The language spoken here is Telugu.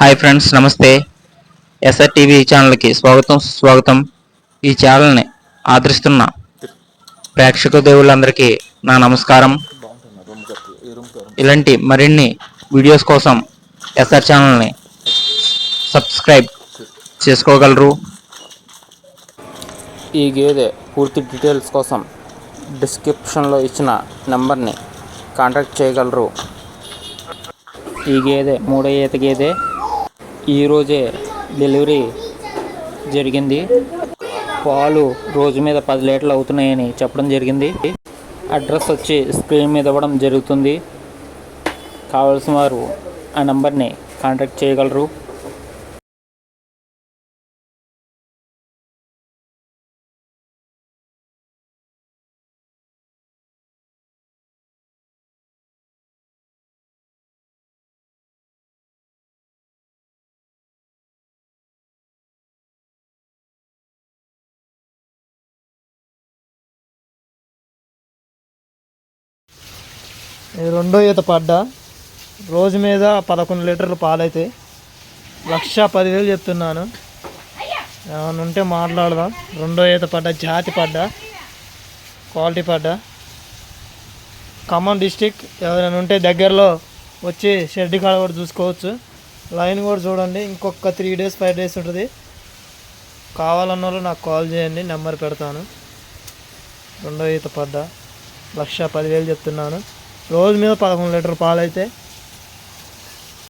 హాయ్ ఫ్రెండ్స్ నమస్తే. ఎస్ఆర్ టీవీ ఛానల్కి స్వాగతం స్వాగతం ఈ ఛానల్ని ఆదరిస్తున్న ప్రేక్షక దేవుళ్ళందరికీ నా నమస్కారం. ఇలాంటి మరిన్ని వీడియోస్ కోసం ఎస్ఆర్ ఛానల్ని సబ్స్క్రైబ్ చేసుకోగలరు. ఈ గేదె పూర్తి డీటెయిల్స్ కోసం డిస్క్రిప్షన్లో ఇచ్చిన నెంబర్ని కాంటాక్ట్ చేయగలరు. ఈ గేదె మూడో ఈత గేదె ఈరోజే డెలివరీ జరిగింది. పాలు రోజు మీద పది లీటర్లు అవుతున్నాయని చెప్పడం జరిగింది. అడ్రస్ వచ్చి స్క్రీన్ మీద ఇవ్వడం జరుగుతుంది. కావాల్సిన వారు ఆ నెంబర్ని కాంటాక్ట్ చేయగలరు. రెండో ఈత పడ్డా. రోజు మీద పదకొండు లీటర్లు పాలైతే లక్ష పదివేలు చెప్తున్నాను. ఏమైనా ఉంటే మాట్లాడదాం. రెండో ఈత పడ్డా జాతి పడ్డా క్వాలిటీ పడ్డా. ఖమ్మం డిస్టిక్ ఎవరైనా ఉంటే దగ్గరలో వచ్చి షెడ్ కాడ కూడా చూసుకోవచ్చు. లైన్ కూడా చూడండి. ఇంకొక త్రీ డేస్ ఫైవ్ డేస్ ఉంటుంది. కావాలన్న వాళ్ళు నాకు కాల్ చేయండి. నెంబర్ పెడతాను. రెండో ఈత పడ్డా. లక్ష పదివేలు చెప్తున్నాను. రోజు మీద పదకొండు లీటర్ పాలు అయితే